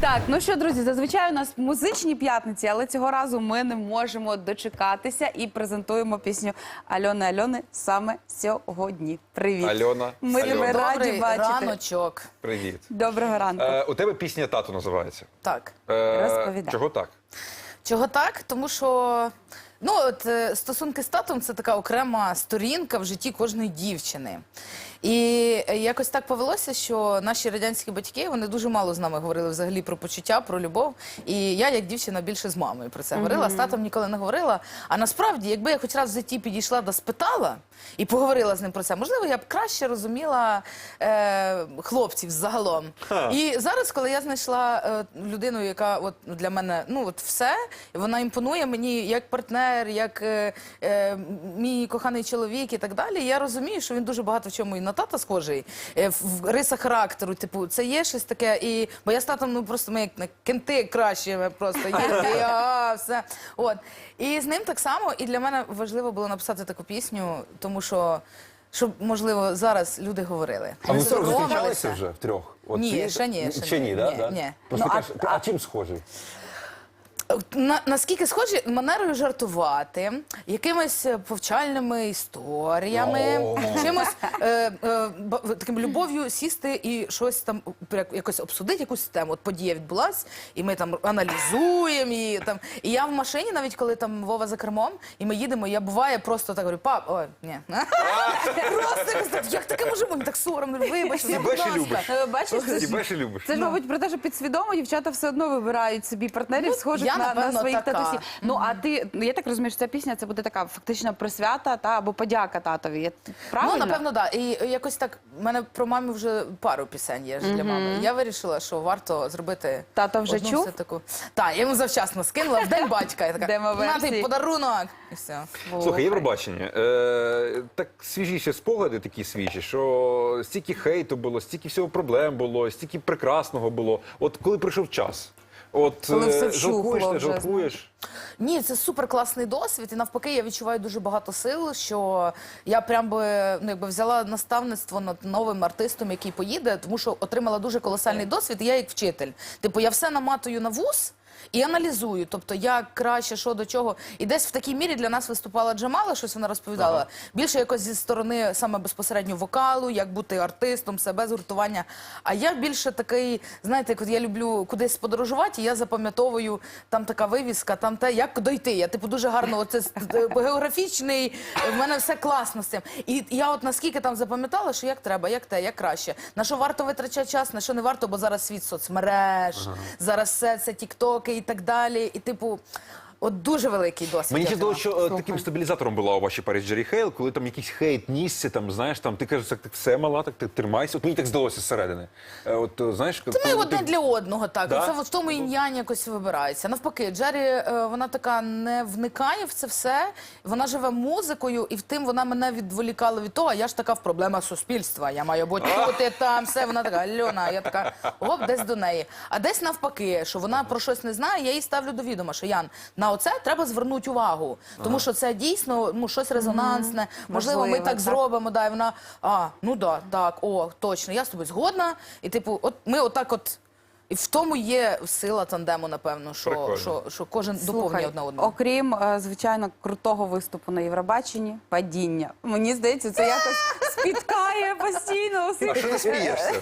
Так, ну що, друзі, зазвичай у нас музичні п'ятниці, але цього разу ми не можемо дочекатися і презентуємо пісню Альони Альони саме сьогодні. Привіт. Альона, Ми Альона. тебе раді Добрий бачити. раночок. Привіт. Доброго ранку. Е, у тебе пісня тато називається. Так. Е, Розповідай. Чого так? Чого так? Тому що ну, от, е, стосунки з татом це така окрема сторінка в житті кожної дівчини. І е, якось так повелося, що наші радянські батьки вони дуже мало з нами говорили взагалі про почуття, про любов. І я, як дівчина, більше з мамою про це говорила. З татом ніколи не говорила. А насправді, якби я хоч раз в житті підійшла да спитала і поговорила з ним про це, можливо, я б краще розуміла е, хлопців загалом. І зараз, коли я знайшла е, людину, яка от для мене ну от все, вона імпонує мені як партнер, як е, е, мій коханий чоловік і так далі. Я розумію, що він дуже багато в чому і на тата схожий е, в, в рисах характеру. Типу, це є щось таке. І бо я з татом, ну просто ми як на кенти краще ми просто є, і, а, все. От і з ним так само. І для мене важливо було написати таку пісню, тому що. Щоб можливо зараз люди говорили. А ви Соромилися. зустрічалися вже втрьох? От Ні, ще ні, ще Ще ні. ні, да? Ні, ні. Просто Ну, а- а, чим схожий? На, наскільки схожі манерою жартувати, якимись е, повчальними історіями, чимось е, е, ба- таким любов'ю сісти і щось там як- якось обсудити, якусь тему. От подія відбулась, і ми там аналізуємо її. Там. І я в машині, навіть коли там Вова за кермом, і ми їдемо, я буває просто так говорю, пап, ой, ні. Просто якось так, як таке може бути? Так соромно, вибач, будь ще ласка. любиш. Е, Бачиш, це ж, Тебе ще любиш. це ж, мабуть, про те, що підсвідомо дівчата все одно вибирають собі партнерів, Ну, схожих я, на, на своїх така. татусів. Ну а ти, ну, я так розумію, що ця пісня це буде така фактично присвята та або подяка татові. Я- Правильно? Ну, напевно, так. І якось так, в мене про мамі вже пару пісень є ж для мами. Я вирішила, що варто зробити. Тато вже одну чув? все таку. Так, я йому завчасно скинула в день батька. Я така, на ти подарунок. І все. Слухай, Євробачення. Е, так свіжіші спогади такі свіжі, що стільки хейту було, стільки всього проблем було, стільки прекрасного було. От коли прийшов час. От Коли е, все вщухло жалкуєш, не вже, жалкуєш. Ні, це супер класний досвід. І навпаки, я відчуваю дуже багато сил, що я прям би ну, якби взяла наставництво над новим артистом, який поїде, тому що отримала дуже колосальний досвід. І я як вчитель. Типу, я все наматую на вуз. І аналізую, тобто як краще, що до чого. І десь в такій мірі для нас виступала Джамала, щось вона розповідала. Більше якось зі сторони саме безпосередньо вокалу, як бути артистом, себе згуртування. А я більше такий, знаєте, як я люблю кудись подорожувати, і я запам'ятовую там така вивіска, там те, як дойти. Я типу дуже гарно, оце е, географічний, в мене все класно з цим. І я от наскільки там запам'ятала, що як треба, як те, як краще. На що варто витрачати час, на що не варто, бо зараз світ соцмереж, зараз все це тіктоки і так далі. І типу, от дуже великий досвід. Мені здалося, що е, таким стабілізатором була у вашій парі Джері Хейл, коли там якийсь хейт нісся, там знаєш, там ти кажеш, так, все мала, так ти тримайся. От мені так здалося зсередини. Е, От е, знаєш, Та ми коли одне для одного, так. Да? Це в тому інь-янь якось вибирається. Навпаки, Джері, е, вона така не вникає в це все. Вона живе музикою, і в тим вона мене відволікала від того, а я ж така в проблемах суспільства. Я маю бути тут, там, все. Вона така, Альона, я така, оп, десь до неї. А десь навпаки, що вона про щось не знає, я їй ставлю до відома, що Ян, на оце треба звернути увагу. Тому що це дійсно ну, щось резонансне. Можливо, ми так так. зробимо. Да, і вона, а, ну да, так, о, точно, я з тобою згодна. І типу, от ми отак от. І в тому є сила тандему, напевно, що, Прикольно. що, що кожен доповнює одне одного. окрім е, звичайно крутого виступу на Євробаченні, падіння. Мені здається, це якось спіткає постійно. А що ти смієшся?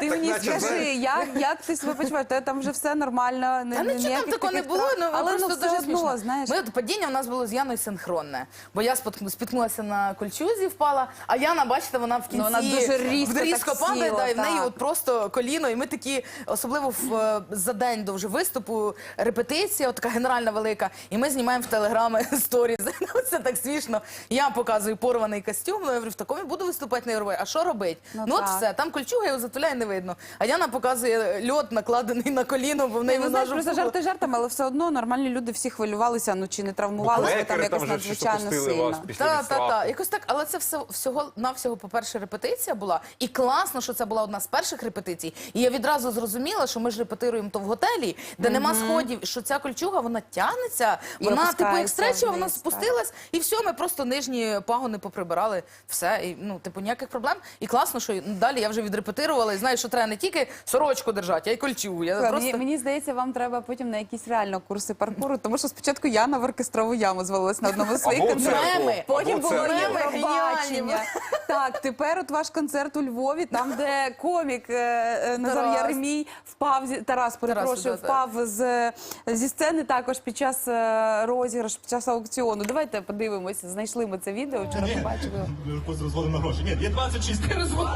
Ти мені наче, скажи, знаєш. як, як ти себе почуваєш? Тебе там вже все нормально, не Та не- нічого там ніяких такого не таких було, ну але просто ну, дуже одно, смішно. знаєш. Ми от падіння у нас було з Яною синхронне. Бо я спіткнулася на кольчузі, впала, а Яна, бачите, вона в кінці Ну, вона дуже різко різко так падає, сіла, да, і в неї так. от просто коліно, і ми такі особливо в, е, за день до вже виступу, репетиція, от така генеральна велика, і ми знімаємо в телеграми сторіз. Ну, Це так смішно. Я показую порваний костюм, ну, я говорю, в такому буду виступати на Євробаченні. А що робить? Ну, Ну, от так. все, там кольчуга його затуляє, не видно. А Яна показує льот, накладений на коліно, бо в неї вона знаєш, ж просто жарти жартами, але все одно нормальні люди всі хвилювалися, ну чи не травмувалися там якось там щось надзвичайно опустили сильно. вас після Та, та, відставки. та. Якось так, але це все всього навсього, по-перше, репетиція була. І класно, що це була одна з перших репетицій. І я відразу зрозуміла, що ми ж репетируємо то в готелі, де нема сходів, що ця кольчуга вона тягнеться, вона типу як стречила, вона спустилась, і все, ми просто нижні пагони поприбирали. Все, і ну, типу, ніяких проблем. І класно, що далі я вже відрепетирувала і знаю, що треба не тільки сорочку держати, а й кольчугу. Я просто... Мені, мені здається, вам треба потім на якісь реально курси паркуру, тому що спочатку Яна в оркестрову яму звалилась на одному з своїх концертів. Потім було Євробачення. Так, тепер от ваш концерт у Львові, там, де комік е, е, Назар Яремій впав Тарас, перепрошую, да, да. впав з зі сцени також під час е, розіграшу, під час аукціону. Давайте подивимося. Знайшли ми це відео. Вчора побачили. З розводом на гроші. Ні, є 26 розвод.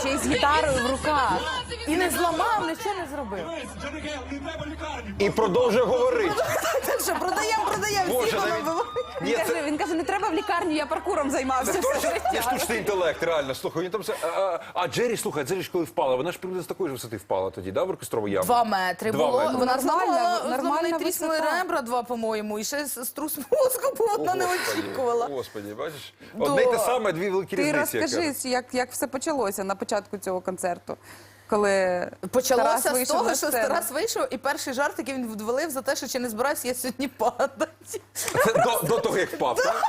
Ще й з гітарою в руках. І не зламав, нічого не зробив. І продовжує говорити. Так що продаємо, продаємо, всі Боже, навіть- воно Він Ні, каже, це він каже, не треба в лікарню, я паркуром займався це все точно життя. штучний інтелект, реально. Слухай, він там все. А, а, а Джері, слухай, Джері ж коли впала, вона ж приблизно з такої ж висоти впала тоді, да, в оркестрову яму? Два метри Два було. метри. Вона Нормальна, зламала, нормальна зламала і тріснули висота. ребра два, по-моєму, і ще з- струс мозку, бо вона не Господи, очікувала. Господи, бачиш? Одне й те саме, дві великі Ти різниці. як розкажи, як, як все почалося на початку цього концерту, коли Почалося Тарас з вийшов того, на що сцену. Тарас вийшов, і перший жарт, який він відвалив за те, що чи не збирався я сьогодні падати. До, до того, як впав, так?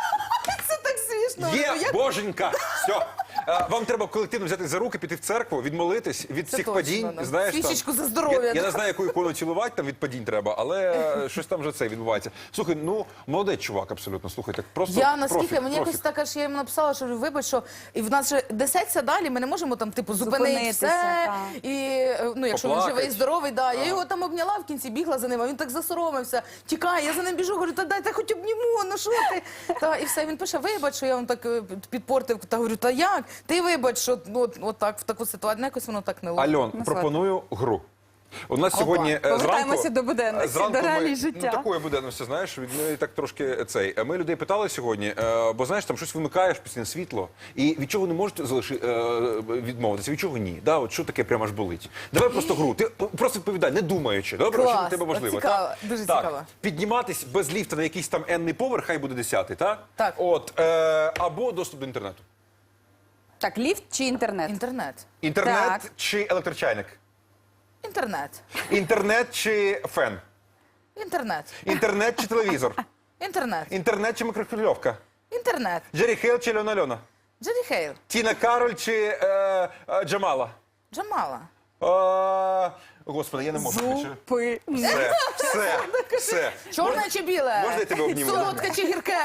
Це так смішно. Є, Ну, як- боженька! Все. А, Вам треба колективно взяти за руки, піти в церкву, відмолитись від Це всіх точно, падінь. да. Знаєш, Свічечку за здоров'я. Я, я не знаю, яку ікону цілувати, там від падінь треба, але е, щось там вже це відбувається. Слухай, ну молодець чувак, абсолютно. Слухай, так просто Я наскільки профік, мені якось профік. так аж я йому написала, що вибач, що і в нас же десеться далі. Ми не можемо там типу зупинити Зупинитися, все. так. І е, ну, якщо він Поплакать. живий, здоровий, да. Я його там обняла в кінці, бігла за ним, а він так засоромився. Тікає, я за ним біжу, говорю, та дайте хоч обніму, ну що ти? Та і все. Він пише, вибач, що я вам так е, підпортив. Та говорю, та як? Ти вибач, що ну, от, от так в таку ситуацію. Ну, якось воно так не ловить. Альон, пропоную гру. У нас сьогодні е, Повертаємося зранку, до буденності, зранку до реалій ми, життя. Ну, такої буденності, знаєш, від неї так трошки цей. Ми людей питали сьогодні, е, бо знаєш, там щось вимикаєш після світло, і від чого не можете залиши, е, відмовитися, від чого ні. Да, от що таке прямо аж болить. Давай просто гру. Ти просто відповідай, не думаючи. Добре, Клас. що для тебе важливо. Цікаво, так? дуже так. цікаво. Підніматись без ліфта на якийсь там енний поверх, хай буде десятий, так? Так. От, е, або доступ до інтернету. Так, ліфт чи інтернет? Інтернет. Інтернет Так. чи електрочайник? Інтернет. Інтернет чи фен? Інтернет. Інтернет чи телевізор? Інтернет. Інтернет чи мікрохвильовка? Інтернет. Джері Хейл чи Льона Льона? Джері Хейл. Тіна Кароль чи е, е, Джамала? Джамала. Е, господи, я не можу. Зупи. Все, все, все. Чорне чи біле? Можна я тебе обніму? Солодке чи гірке?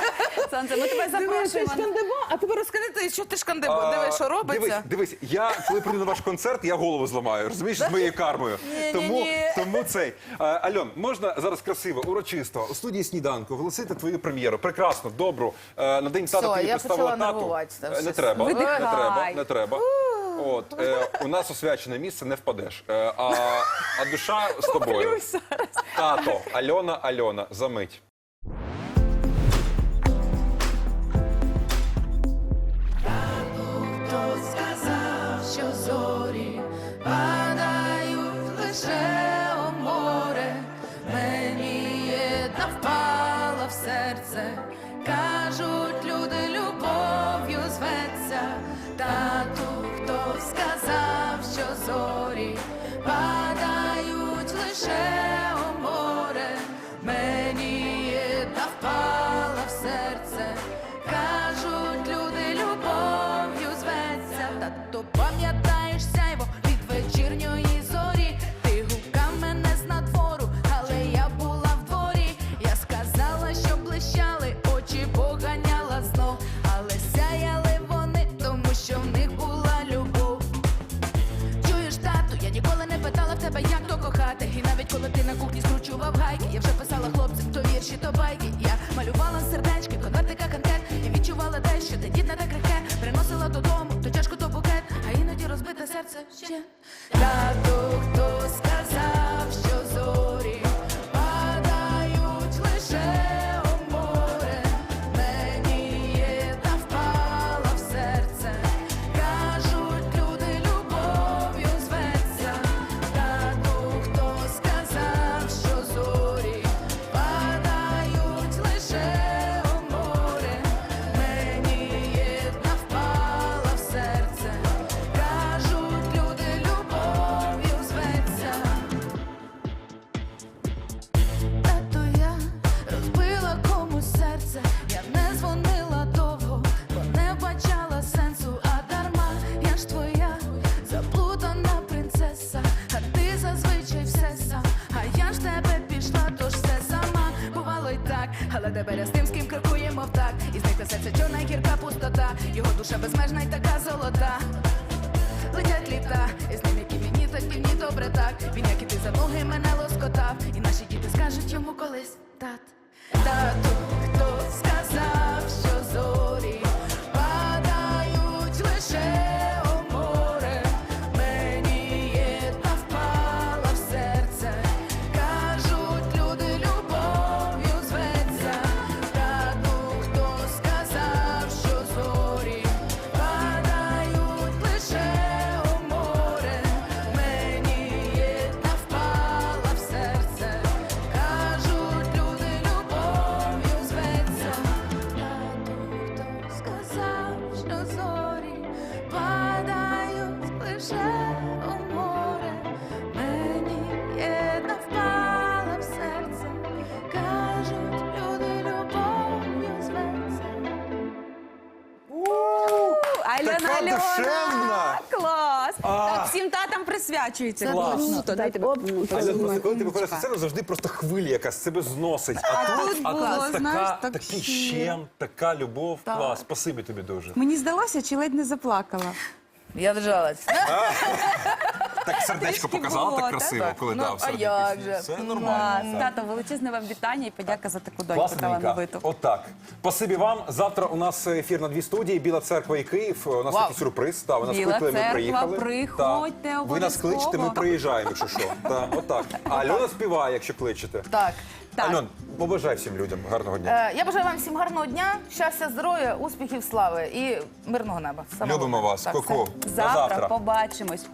Сонце, ми тебе запрошуємо. шкандибо, а тепер розкажи, що ти шкандибо? А, Диви, що робиться? Дивись, дивись, я коли прийду на ваш концерт, я голову зламаю, розумієш, з моєю кармою. Тому, тому цей. Альон, можна зараз красиво, урочисто, у студії сніданку оголосити твою прем'єру. Прекрасно, добру. Е, На день тата поставила почала тату. Е, Не треба, не треба, не треба. От, е, у нас освячене місце, не впадеш. Е, а, а душа з тобою. Тато, Альона, Альона, замить. Кухні гайки, я вже писала хлопцям, то вірші, то байки. Я малювала сердечки, конвертика контент і відчувала те, що ти дід не так крихке. Приносила додому, то чашку, то букет, а іноді розбите серце ще. Тато, хто сказав, серце чорна гірка пустота, його душа безмежна й така золота. Летять літа, і з ним, які мені так півні добре так. Він, як і ти за ноги мене лоскотав. І наші діти скажуть йому колись тат. Тату, душевна! Клас! Так, всім татам присвячується. Клас. Круто. Просто коли ти виходиш на сцену, завжди просто хвилі якась себе зносить. А, А тут, тут а було, тут знаєш, така, так такий щиро. щем, така любов. Клас, спасибі тобі дуже. Мені здалося, чи ледь не заплакала. Я держалась. Так сердечко показала було, так так? красиво, коли Ну, дав а серед як пісні. же? Все нормально. Тато, величезне вам вітання і подяка за таку доньку Класненька. талановиту. Отак. Спасибі вам. Завтра у нас ефір на дві студії. Біла церква і Київ. У нас Вау. такий сюрприз. Та, ви нас Біла кликали, ми церква, приїхали. приходьте Та. Ви нас обов'язково. кличете, ми приїжджаємо, якщо що. Та, отак. А Альона співає, якщо кличете. Так. Так. Альон, побажай всім людям гарного дня. Е, Я бажаю вам всім гарного дня, щастя, здоров'я, успіхів, слави і мирного неба. Саме Любимо вас. Так. Завтра, завтра. побачимось.